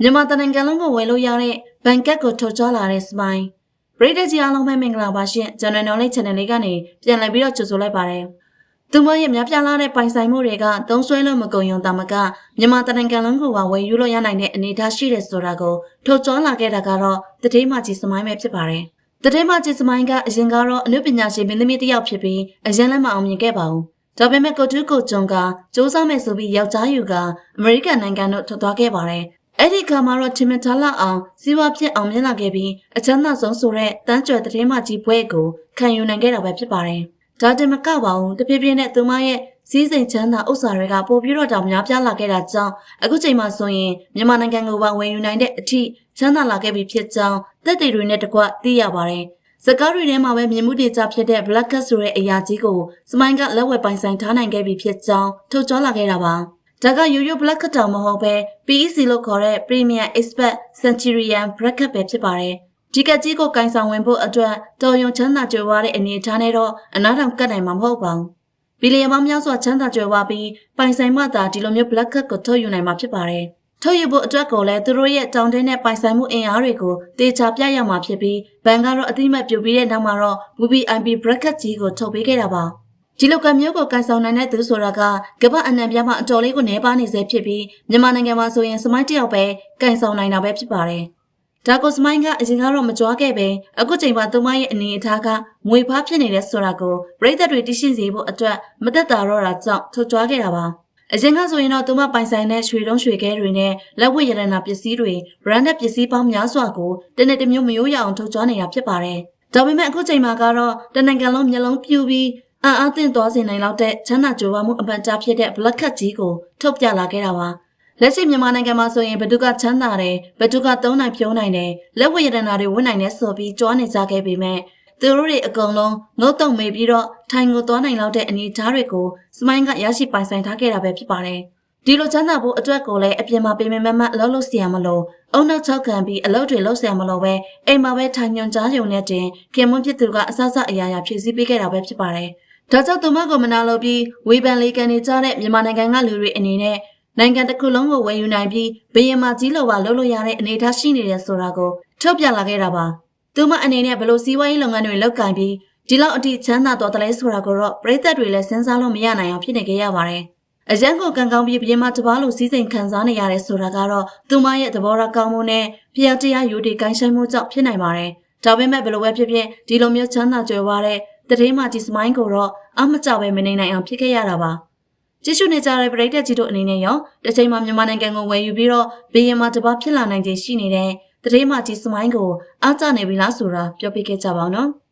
မြန်မာတနိုင်ငံလုံးကိုဝယ်လို့ရတဲ့ဘန်ကက်ကိုထုတ်ကြလာတဲ့စမိုင်းပရိသတ်ကြီးအားလုံးပဲမင်္ဂလာပါရှင်ကျွန်တော်နော်လေး channel လေးကနေပြန်လည်ပြီးတော့ကြိုဆိုလိုက်ပါတယ်သူမရဲ့များပြားလာတဲ့ပိုင်ဆိုင်မှုတွေကသုံးဆွဲလို့မကုန်ယုံတာမကမြန်မာတနိုင်ငံလုံးကိုပါဝယ်ယူလို့ရနိုင်တဲ့အနေအထားရှိတယ်ဆိုတာကိုထုတ်ကြလာခဲ့တာကတော့တတိမကြီးစမိုင်းပဲဖြစ်ပါတယ်တတိမကြီးစမိုင်းကအရင်ကတော့အနုပညာရှင်မင်းသမီးတစ်ယောက်ဖြစ်ပြီးအရင်လည်းမအောင်မြင်ခဲ့ပါဘူးဒါပေမဲ့ကိုတူးကိုဂျွန်ကစူးစမ်းမယ်ဆိုပြီးယောက်ျားယူကအမေရိကန်နိုင်ငံတို့ထွက်သွားခဲ့ပါတယ်။ အဲ့ဒီခါမှာတော့ထင်မထားလောက်အောင်စီးပွားဖြစ်အောင်မြင်လာခဲ့ပြီးအချမ်းသာဆုံးဆိုတဲ့တန်းကြွယ်တဲ့င်းမကြီးဘွဲကိုခံယူနိုင်ခဲ့တာပဲဖြစ်ပါတယ်။ဒါတင်မကပါဘူးတဖြည်းဖြည်းနဲ့သူမရဲ့စီးစိမ်ချမ်းသာဥစ္စာတွေကပိုပြီးတော့တောင်များပြားလာခဲ့တာကြောင့်အခုချိန်မှာဆိုရင်မြန်မာနိုင်ငံကိုပါဝင်ယူနိုင်တဲ့အထိချမ်းသာလာခဲ့ပြီဖြစ်ကြောင်းသက်သေတွေနဲ့တကွသိရပါတယ်။စကားတွေထဲမှာပဲမြင်မှုတွေကြဖြစ်တဲ့ Black Cat ဆိုတဲ့အရာကြီးကိုစမိုင်းကလက်ဝဲပိုင်ဆိုင်ထားနိုင်ခဲ့ပြီဖြစ်ကြောင်းထုတ်ကြောလာခဲ့တာပါ။ ဒါကရိုးရိုး Black Cat တောင်မဟုတ်ပဲ PEC လို့ခေါ်တဲ့ Premium Expert Centurion Black Cat ပဲဖြစ်ပါတယ်။ဒီကက်ကြီးကိုကင်ဆောင်ဝင်ဖို့အတွက်တော်ရုံချမ်းသာကြွယ်ဝတဲ့အနေအထားနဲ့တော့အနားထောင်ကတ်နိုင်မှာမဟုတ်ပါဘူး။ဘီလီယံပေါင်းများစွာချမ်းသာကြွယ်ဝပြီးပိုင်ဆိုင်မှသာဒီလိုမျိုး Black Cat ကိုထုတ်ယူနိုင်မှာဖြစ်ပါတယ်။ထုတ်ယူဖို့အတွက်ကိုလည်းသူတို့ရဲ့တောင်းတင်းတဲ့ပိုင်ဆိုင်မှုအင်အားတွေကိုတေချာပြရမှာဖြစ်ပြီးဘန်ကတော့အတိမတ်ပြုတ်ပြီးတဲ့နောက်မှာတော့ VVIP bracket ကြီးကိုထုတ်ပေးခဲ့တာပါ ဒီလိုကမျိုးကိုကန်ဆောင်နိုင်တဲ့သူဆိုတာကကမ္ဘာအနှံ့ပြားမှာအတော်လေးကိုနေပါနေစေဖြစ်ပြီးမြန်မာနိုင်ငံမှာဆိုရင်စမိုင်းတယောက်ပဲကန်ဆောင်နိုင်တာပဲဖြစ်ပါတယ်ဒါကိုစမိုင်းကအရင်ကတော့မကြွားခဲ့ပဲအခုချိန်မှာသူမရဲ့အနေအထားကငွေဖားဖြစ်နေတဲ့ဆိုတာကိုပြည်သက်တွေသိရှိစေဖို့အတွက်မသက်သာတော့တာကြောင့်ထုတ်ကြွားခဲ့တာပါအရင်ကဆိုရင်တော့သူမပိုင်ဆိုင်တဲ့ရွှေတုံးရွှေခဲတွေနဲ့လက်ဝတ်ရတနာပစ္စည်းတွေ branded ပစ္စည်းပေါင်းများစွာကိုတနေ့တစ်မျိုးမရိုးရအောင်ထုတ်ကြွနေတာဖြစ်ပါတယ်။ဒါပေမဲ့အခုချိန်မှာကတော့တနင်္ဂနွေလုံးမျိုးလုံးပြူပြီး အာအာသင့်သွားစေနိုင်လောက်တဲ့ချမ်းသာကြိုးပမ်းမှုအပန်ကြားဖြစ်တဲ့ Black Cat ကြီးကိုထုတ်ပြလာခဲ့တာပါ။လက်ရှိမြန်မာနိုင်ငံမှာဆိုရင်ဘဒုကချမ်းသာတယ်ဘဒုကသုံးနိုင်ဖြုံးနိုင်တယ်လက်ဝရတနာတွေဝင်နိုင်တယ်ဆိုပြီးကြွားနေကြခဲ့ပေမဲ့သူတို့တွေအကုန်လုံးငုတ်တုံမေပြီးတော့ထိုင်ကိုသွားနိုင်လောက်တဲ့အနေအထားတွေကိုစမိုင်းကရရှိပိုင်ဆိုင်ထားခဲ့တာပဲဖြစ်ပါတယ်။ဒီလိုချမ်းသာဖို့အတွက်ကိုလည်းအပြင်မှာပြင်ပမမအလုပ်လုပ်စီရမလို့အုံနောက်၆ခံပြီးအလုပ်တွေလုပ်စီရမလို့ပဲအိမ်မှာပဲထိုင်ညွန်ကြားရုံနဲ့တင်ခင်မွန်းဖြစ်သူကအဆအဆအရာရာဖြည့်ဆည်းပေးခဲ့တာပဲဖြစ်ပါတယ်။ ဒါကြောင့်သူမကိုမနာလို့ပြီးဝေဖန်လေးကန်နေကြတဲ့မြန်မာနိုင်ငံကလူတွေအနေနဲ့နိုင်ငံတစ်ခုလုံးကိုဝယ်ယူနိုင်ပြီးဘယင်မာကြီးလိုပါလုပ်လို့ရတဲ့အနေအထားရှိနေတယ်ဆိုတာကိုထုတ်ပြလာခဲ့တာပါ။သူမအနေနဲ့ဘလို့စီးပွားရေးလုပ်ငန်းတွေလုပ်ကင်ပြီးဒီလောက်အထိချမ်းသာတော်တယ်လဲဆိုတာကိုတော့ပြည်သက်တွေလည်းစဉ်းစားလို့မရနိုင်အောင်ဖြစ်နေကြရပါတယ်။အရန်ကိုကံကောင်းပြီးပြင်မတပားလိုစီးစိမ်ခံစားနေရတယ်ဆိုတာကတော့သူမရဲ့သဘောထားကောင်းမှုနဲ့ဖျက်တရားယူတည်ကိုင်းဆိုင်မှုကြောင့်ဖြစ်နိုင်ပါတယ်။ဒါပေမဲ့ဘယ်လိုပဲဖြစ်ဖြစ်ဒီလိုမျိုးချမ်းသာကြွယ်ဝတဲ့ တတိမကြီးစမိုင်းကိုတော့အမကြောက်ပဲမနေနိုင်အောင်ဖြစ်ခဲ့ရတာပါ။ကြည့်ရှုနေကြတဲ့ပရိသတ်ကြီးတို့အနေနဲ့ရောတစ်ချိန်မှာမြန်မာနိုင်ငံကိုဝယ်ယူပြီးတော့ဘီယင်မှာတပားဖြစ်လာနိုင်ခြင်းရှိနေတဲ့တတိမကြီးစမိုင်းကိုအားကျနေပြီလားဆိုတာပြောပြခဲ့ကြပါဦးနော်။